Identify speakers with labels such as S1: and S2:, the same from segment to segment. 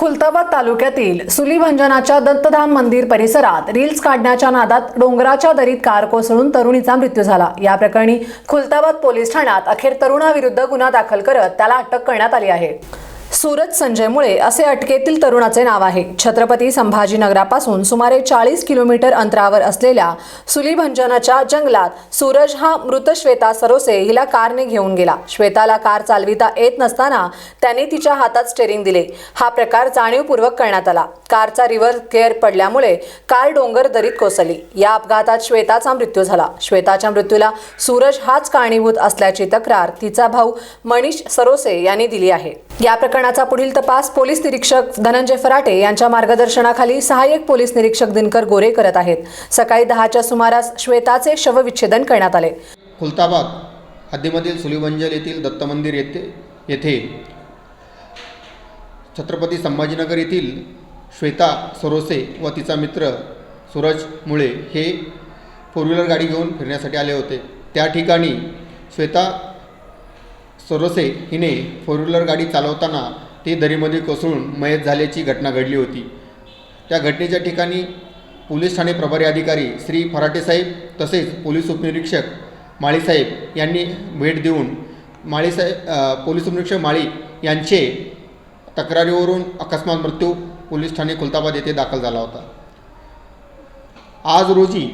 S1: खुलताबाद तालुक्यातील सुलीभंजनाच्या दत्तधाम मंदिर परिसरात रील्स काढण्याच्या नादात डोंगराच्या दरीत कार कोसळून तरुणीचा मृत्यू झाला. या प्रकरणी खुलताबाद पोलीस ठाण्यात अखेर तरुणाविरुद्ध गुन्हा दाखल करत त्याला अटक करण्यात आली आहे. सूरज संजय मुळे असे अटकेतील तरुणाचे नाव आहे. छत्रपती संभाजीनगरापासून सुमारे चाळीस किलोमीटर अंतरावर असलेल्या सुलीभंजनाच्या जंगलात सूरज हा मृत श्वेता सरोसे हिला कारने घेऊन गेला. श्वेताला कार चालविता येत नसताना त्याने तिच्या हातात स्टेरिंग दिले. हा प्रकार जाणीवपूर्वक करण्यात आला. कारचा रिव्हर्स गेअर पडल्यामुळे कार डोंगर दरीत कोसळली. या अपघातात श्वेताचा मृत्यू झाला. श्वेताच्या मृत्यूला सूरज हाच कारणीभूत असल्याची तक्रार तिचा भाऊ मनीष सरोसे यांनी दिली आहे. या प्रकरणाचा पुढील तपास पोलीस निरीक्षक धनंजय फराटे यांच्या मार्गदर्शनाखाली सहाय्यक पोलीस निरीक्षक दिनकर गोरे करत आहेत. सकाळी दहाच्या सुमारास श्वेताचे शवविच्छेदन करण्यात आले.
S2: खुलताबाद हद्दीमधील सुलिवंजल येथील दत्त मंदिर येथे येथे छत्रपती संभाजीनगर येथील श्वेता सरोसे व तिचा मित्र सूरज मुळे हे फोर व्हीलर गाडी घेऊन फिरण्यासाठी आले होते. त्या ठिकाणी श्वेता सरोसे हिने फोर व्हीलर गाडी चालवताना ती दरीमध्ये कोसळून मयत झाल्याची घटना घडली होती. त्या घटनेच्या ठिकाणी पोलीस ठाणे प्रभारी अधिकारी श्री फराटे साहेब तसेच पोलीस उपनिरीक्षक माळीसाहेब यांनी भेट देऊन माळीसाहेब पोलीस उपनिरीक्षक माळी यांचे तक्रारीवरून अकस्मात मृत्यू पोलीस ठाणे खुलताबाद येथे दाखल झाला होता. आज रोजी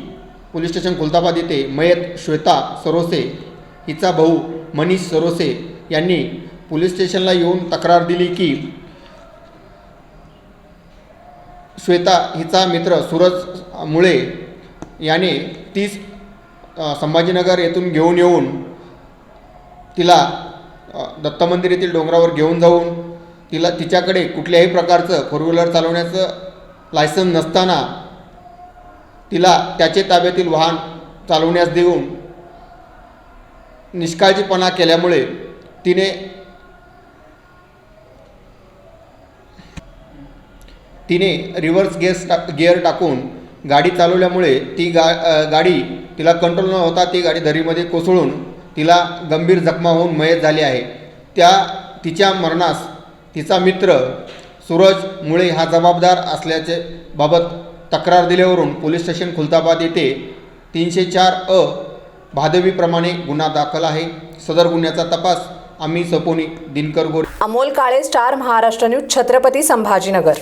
S2: पोलीस स्टेशन खुलताबाद येथे मयत श्वेता सरोसे हिचा भाऊ मनीष सरोसे यांनी पोलीस स्टेशनला येऊन तक्रार दिली की श्वेता हिचा मित्र सूरज मुळे याने तीस संभाजीनगर येथून घेऊन येऊन तिला दत्त मंदिर येथील डोंगरावर घेऊन जाऊन तिला तिच्याकडे कुठल्याही प्रकारचं फोर व्हीलर चालवण्याचं लायसन नसताना तिला त्याचे ताब्यातील वाहन चालवण्यास देऊन निष्काळजीपणा केल्यामुळे तिने तिने रिव्हर्स गेअर्स टा गिअर टाकून गाडी चालवल्यामुळे ती गा गाडी तिला कंट्रोल न होता ती गाडी दरीमध्ये कोसळून तिला गंभीर जखमा होऊन मयत झाली आहे. त्या तिच्या मरणास तिचा मित्र सूरज मुळे हा जबाबदार असल्याचे बाबत तक्रार दिल्यावरून पोलीस स्टेशन खुलताबाद येथे तीनशे चार अ भादवीप्रमाणे गुन्हा दाखल आहे. सदर गुन्ह्याचा तपास आम्ही सपोनी दिनकर गोरे
S1: अमोल काळे स्टार महाराष्ट्र न्यूज छत्रपती संभाजीनगर.